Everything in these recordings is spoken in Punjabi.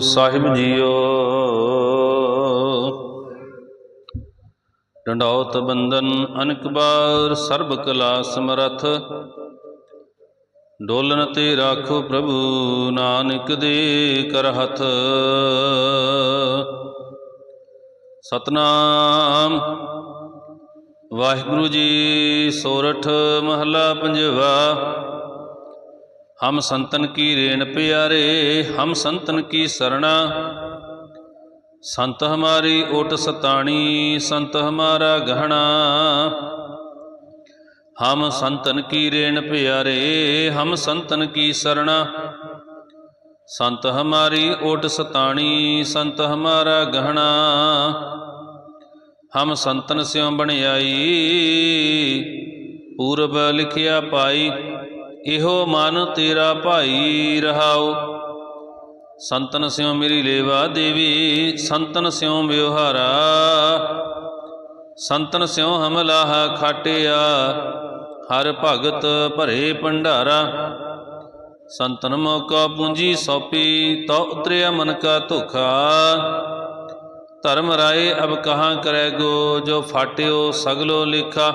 ਸਾਹਿਬ ਜੀਓ। ਡੰਡੌਤ ਬੰਦਨ ਅਨਕ ਬਾਰ ਸਰਬ ਕਲਾ ਸਮਰਥ। ਡੋਲਨ ਤੇ ਰਾਖੋ ਪ੍ਰਭੂ ਨਾਨਕ ਦੇ ਕਰਹਥ ਸਤਨਾਮ। ਵਾਹਿਗੁਰੂ ਜੀ ਸੋਰਠ ਮਹਲਾ ਪੰਜਵਾ। ਹਮ ਸੰਤਨ ਕੀ ਰੇਣ ਪਿਆਰੇ, ਹਮ ਸੰਤਨ ਕੀ ਸਰਣਾ। ਸੰਤ ਹਮਾਰੀ ਓਟ ਸਤਾਣੀ, ਸੰਤ ਹਮਾਰਾ ਗਹਿਣਾ। ਹਮ ਸੰਤਨ ਕੀ ਰੇਣ ਪਿਆਰੇ, ਹਮ ਸੰਤਨ ਕੀ ਸਰਣਾ। ਸੰਤ ਹਮਾਰੀ ਓਟ ਸਤਾਣੀ, ਸੰਤ ਹਮਾਰਾ ਗਹਿਣਾ। ਹਮ ਸੰਤਨ ਸਿਉ ਬਣਾਈ ਪੂਰਬ ਲਿਖਿਆ ਪਾਈ। ਇਹੋ ਮਨ ਤੇਰਾ ਭਾਈ ਰਹਾਓ ਸੰਤਨ ਸਿਉ ਮੇਰੀ ਲੇਵਾ ਦੇਵੀ, ਸੰਤਨ ਸਿਉ ਵਿਵਹਾਰਾ। ਸੰਤਨ ਸਿਉ ਹਮਲਾਹ ਖਾਟਿਆ, ਹਰ ਭਗਤ ਭਰੇ ਭੰਡਾਰਾ। ਸੰਤਨ ਮੋਕਾ ਪੂੰਜੀ ਸੌਪੀ ਤਉ ਉਤਰਿਆ ਮਨ ਕਾ ਧੋਖਾ। ਧਰਮ ਰਾਏ ਅਬ ਕਹਾਂ ਕਰੈ ਗੋ, ਜੋ ਫਾਟਿਓ ਸਗਲੋ ਲੇਖਾ।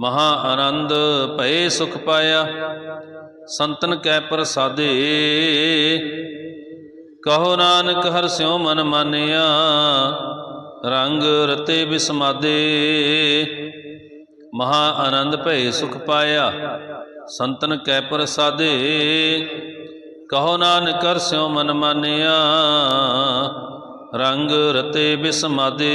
ਮਹਾ ਆਨੰਦ ਭਏ ਸੁਖ ਪਾਇਆ, ਸੰਤਨ ਕੈ ਪ੍ਰਸਾਦੇ। ਕਹੋ ਨਾਨਕ ਹਰ ਸਿਉ ਮਨ ਮਾਨਿਆ, ਰੰਗ ਰਤੇ ਬਿਸਮਾਦੇ। ਮਹਾ ਆਨੰਦ ਭਏ ਸੁਖ ਪਾਇਆ, ਸੰਤਨ ਕੈ ਪ੍ਰਸਾਦੇ। ਕਹੋ ਨਾਨਕ ਹਰ ਸਿਉ ਮਨ ਮਾਨਿਆ, ਰੰਗ ਰਤੇ ਬਿਸਮਾਦੇ।